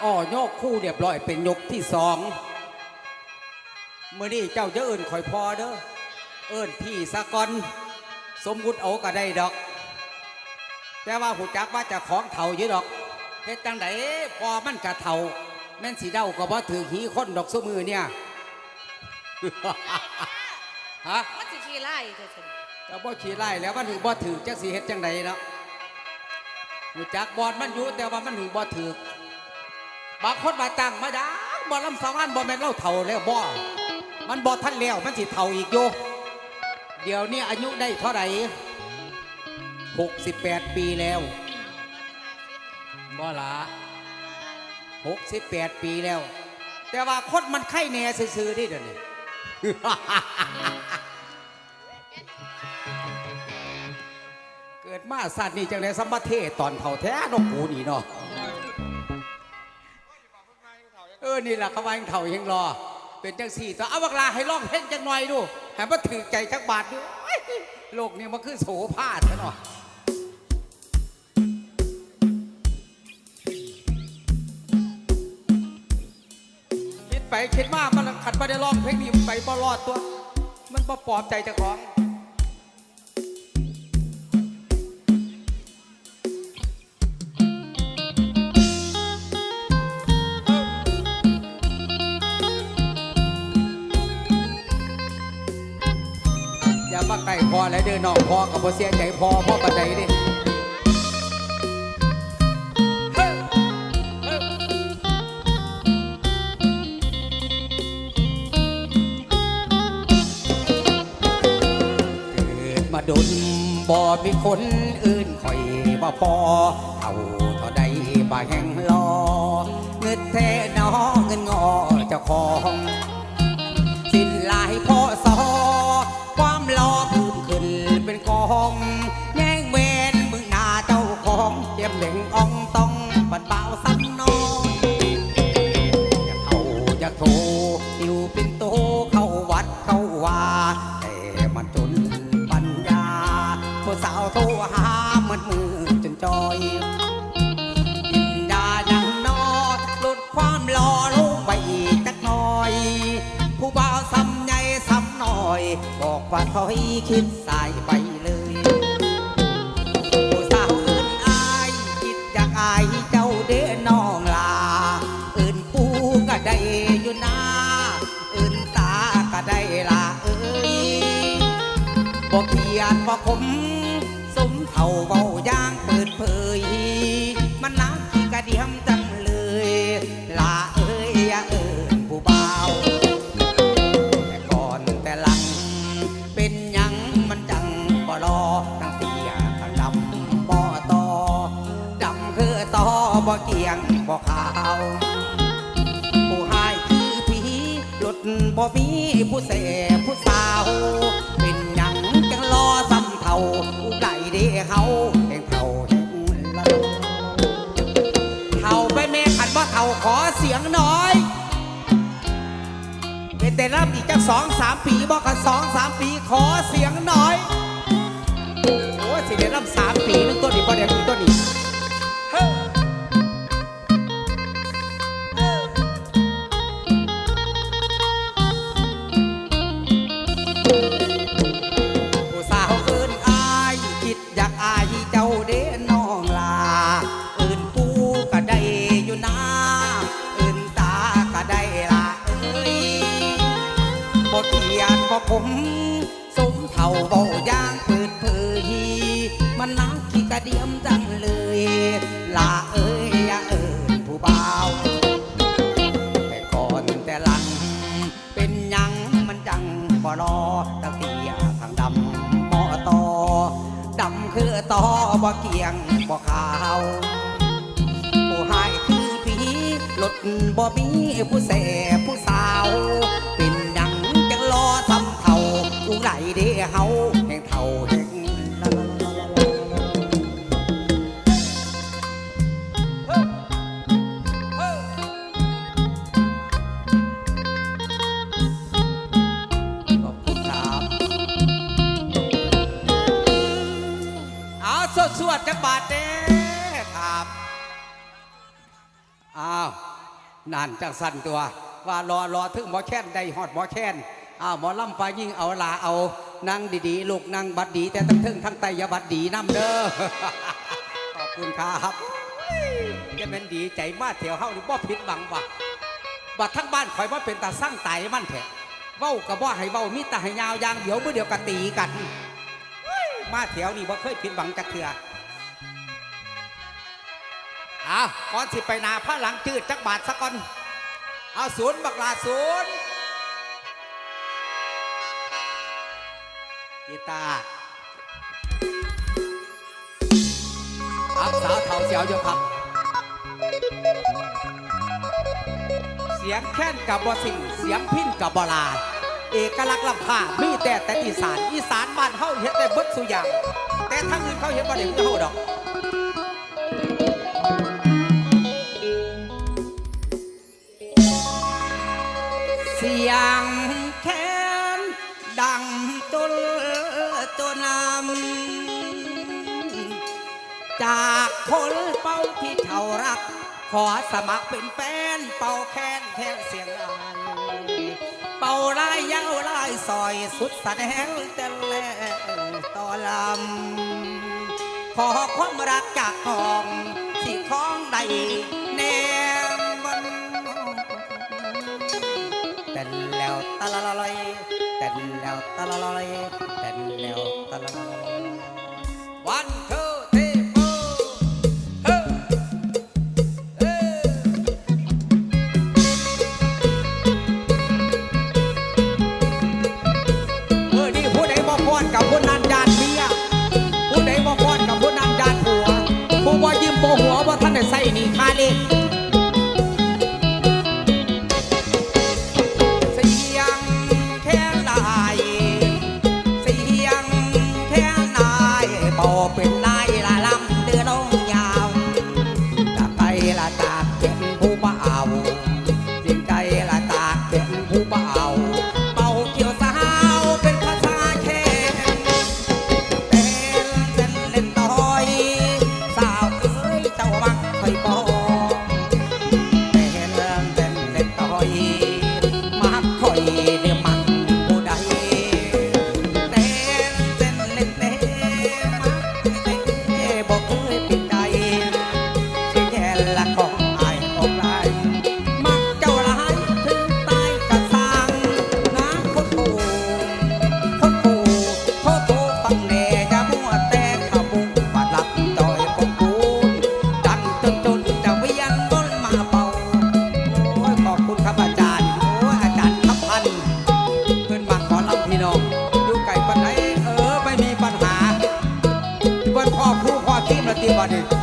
บายอ้อโยกคู่เรียบร้อยเป็นยกที่สองเมื่อนี้เจ้าจะเอิญข่อยพอเด้อเอิญพี่สะกอนสมมุติเอาก็ได้ดอก แต่ว่าหูจักว่าเจะของเถ่าอยู่ดอกเฮ็ดจังไดพอมันกะเถ่า แม่นสีเด้าก็บ่ถือหีคนดอกสมือเนี่ยฮะมันสิขี้ไล่เถอะฉันก็บ่ขี่ไล่แล้วมันถึงบ่ถือจักสีเฮ็ดจังไดเนาะหูจักบอดมันอยู่แต่ว่ามันถึงบ่ถือ บางคนมาตั้งมาดังบ่ลำสาวานบ่แม่นเล่าเถ่าแล้วบ่ มันบ่ทันแล้วมันสิเถ่าอีกอยู่เดี๋ยวนี้อายุได้เท่าไหร่68 ปีแล้วบ่ละ68 ปีแล้ว แต่ว่าคนมันไข้แน่ซื่อๆนี่เดี๋ยวนี้เกิดมาสัตว์นี่จังไดสัมมาเทศตอนเท่าแท้นกกูนี่เนาะ เออนี่แหละเขาว่ายังเท่ายังรอ เป็นจังสี่ต่อเอาเวลาให้ร้องเพลงจังหน่อยดูให้มาถือใจจักบาทดูโอ้ยโลกนี้มันคือโสภาซะเนาะคิดไปคิดมามันขัดไปได้ร้องเพลงนี้ไปบ่รอดตัว มันบ่ปลอบใจเจ้าของ เดินน้องพอกับบ่เสียใจพอพ่อปันใดดิเฮ้ยเกิดมาดนบ่มีคนอื่นคอยบ่พอเท่าเท่าใดบ่แห่งรอเงินแท้น้อเงินงอเจ้าของ สิ้นลาย ว่าถอยคิดสายไป บ่เกียงบ่ขาวผู้หายคือผีหลุดบ่มีผู้เสพผู้สาว เป็นหยังจังรอซ้ำเท่าผู้ใดเด้เขาแห่งเท่าแห่งละเท่าไปแม่ขันบ่เท่าขอเสียงน่อย เป็นแต่รับอีกจักสองสามปีบอกกันสองสามปีขอเสียงน่อยโอ้สิเดี๋ยวรับสามปีนึงต้นนี้บ่เดี๋ยวมีต้นนี้ อายเจ้าเด้น้องลาเอินปูก็ได้อยู่นาเอินตาก็ได้ละเอ้ยบ่เขียนบ่ผมสมเท่าเบาย่างเปิดเผยมันนักขี้กระเดียมจัง บ่เกียงบ่ขาวผู้หายคือผีหลดบ่มีผู้เสพผู้สาว เป็นดังจังรอทำเท่าอุไรเด้เฮา สั่นตัว ว่ารอรอถึงหมอแค้นได้ฮอดหมอแค้นอ้าวหมอลำไปยิ่งเอาลาเอานั่งดีๆ ลูกนั่งบัดดี แต่ทั้งถึงทั้งไตยาบัดดีน้ำเด้อขอบคุณครับจะเป็นดีใจมากเถียวเฮานี่บ่ผิดหวังว่ะบัดทั้งบ้านข่อยว่าเป็นตาสร้างไตมันแท้เว้ากับว่าให้เว้ามีแต่ให้ยาวยางเดี๋ยวเมื่อเดียวกันตีกัน มาแถวนี่บ่เคยผิดหวังจักเถื่ออะก่อนสิไปนาพระหลังจืดจักบาทสักก่อน เอาศูนย์บักลาศูนย์กีตาร์ครับสาวเถาเสียวอยู่ครับเสียงแค้นกับบอสิงเสียงพินกับบอลาเอกลักษณ์ลำพามีแต่แต่อีสาน อีสานบ้านเฮาเฮ็ดได้เบิดสุอย่าง แต่ทางอื่นเขาเฮ็ดบ่ได้คือเฮาดอก เสียงแค้นดังจนจนนำจากคนเป้าที่เท่ารัก ขอสมัครเป็นแฟนเป่าแค้นแทนเสียงอันเป่าลายยาวลายซอยสุดสแสดงแต่แลต่อลำขอความรักจากห้องที่ของใด แล้วตะละลอยเต้นแล้วตะละลอยเต้นแล้วตะละละลอย พ่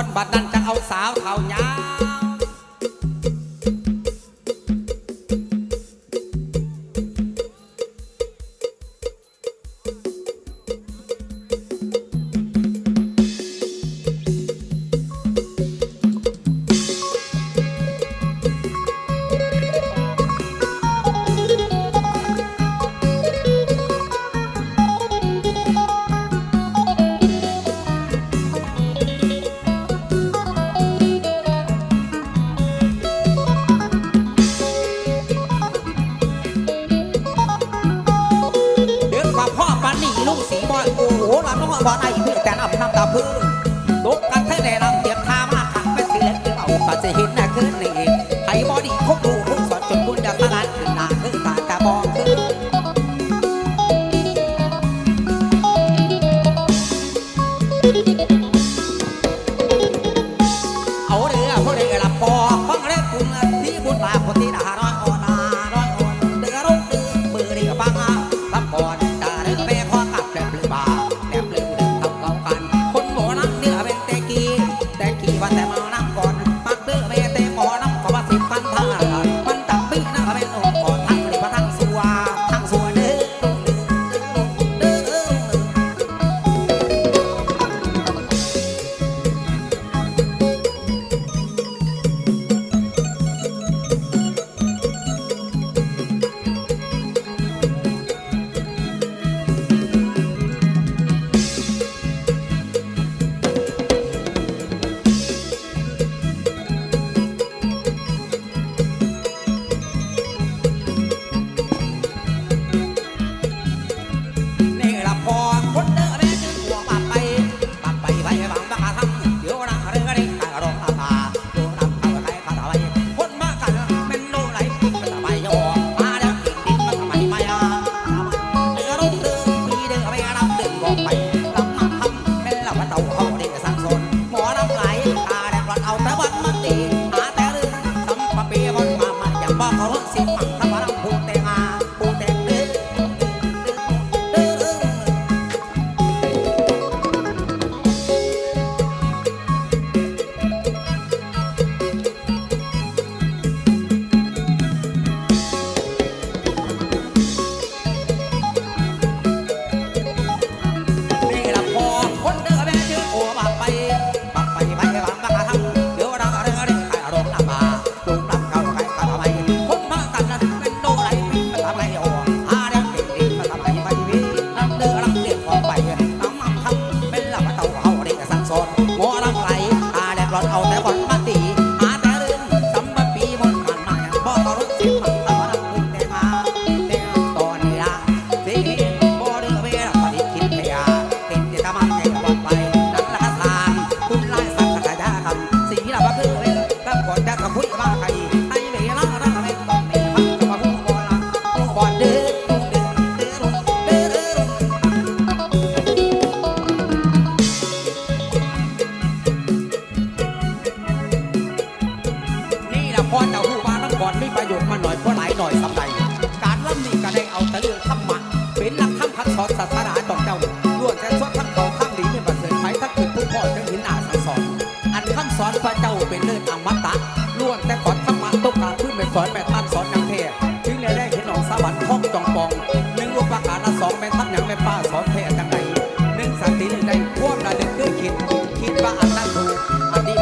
อนบัดนั้นจะเอาสาวเท่ายาว บ่ไ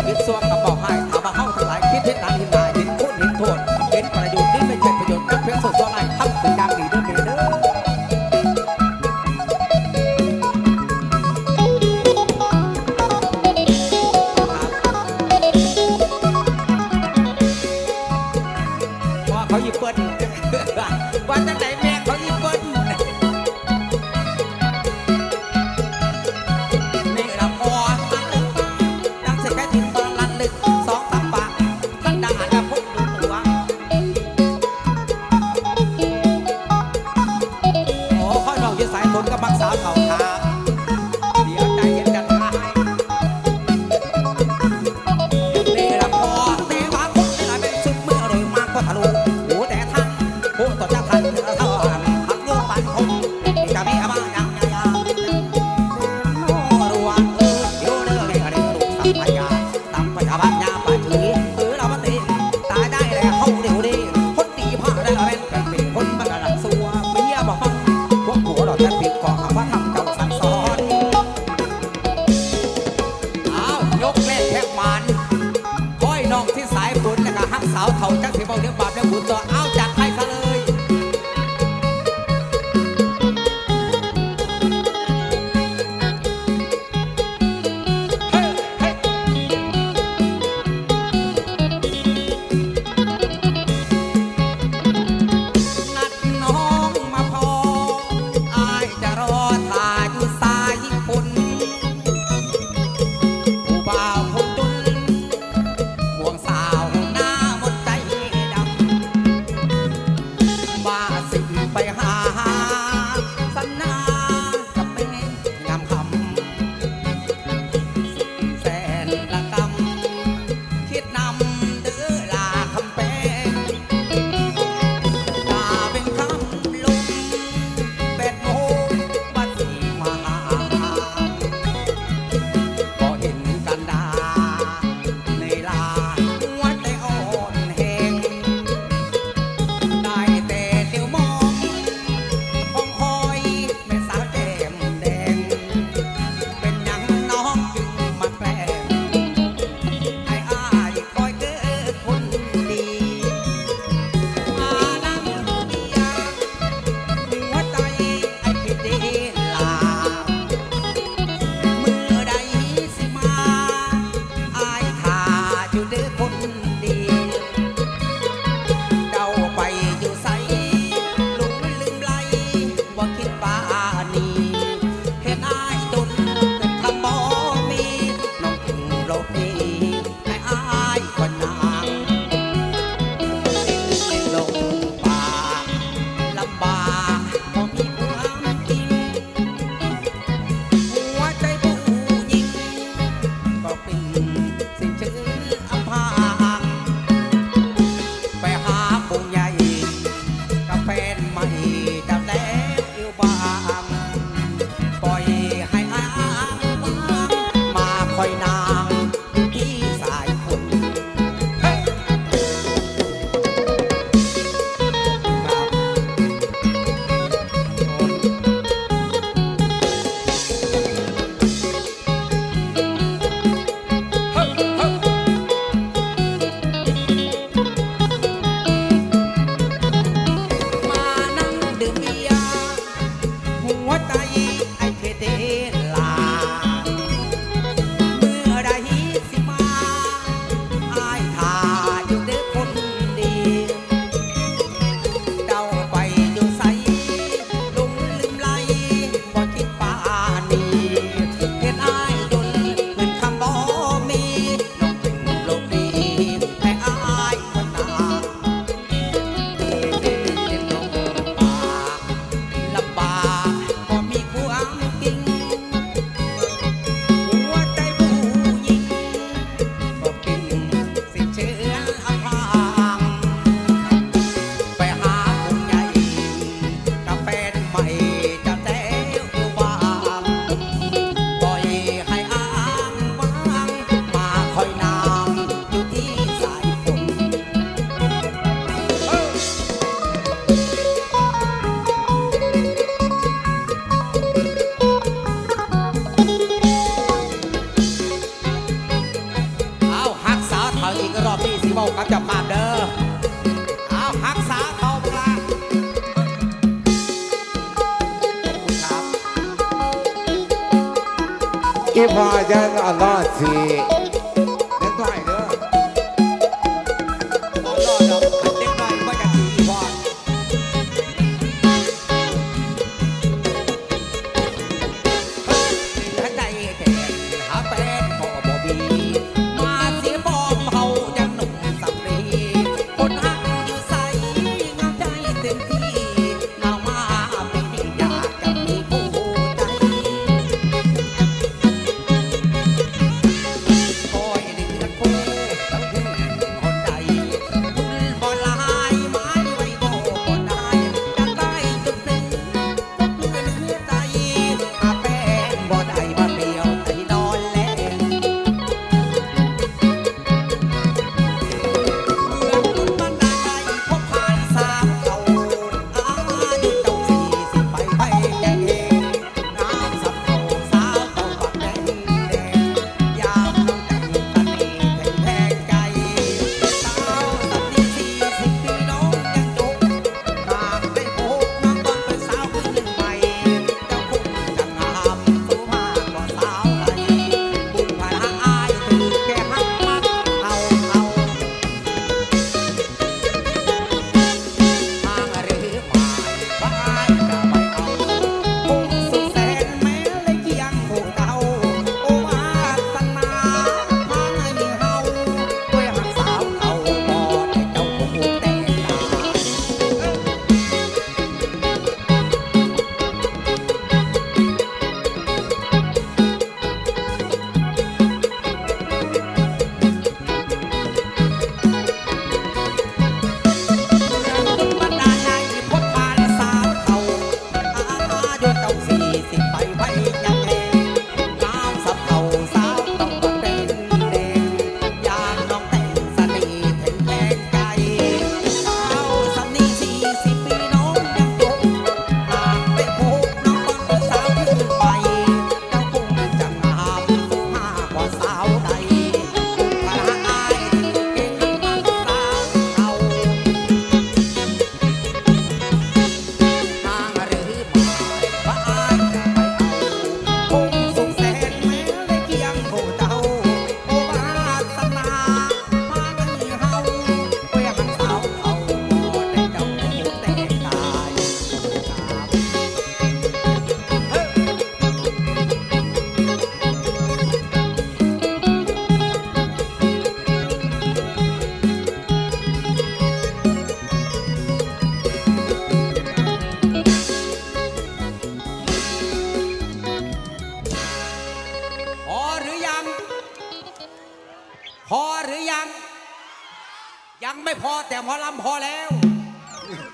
อั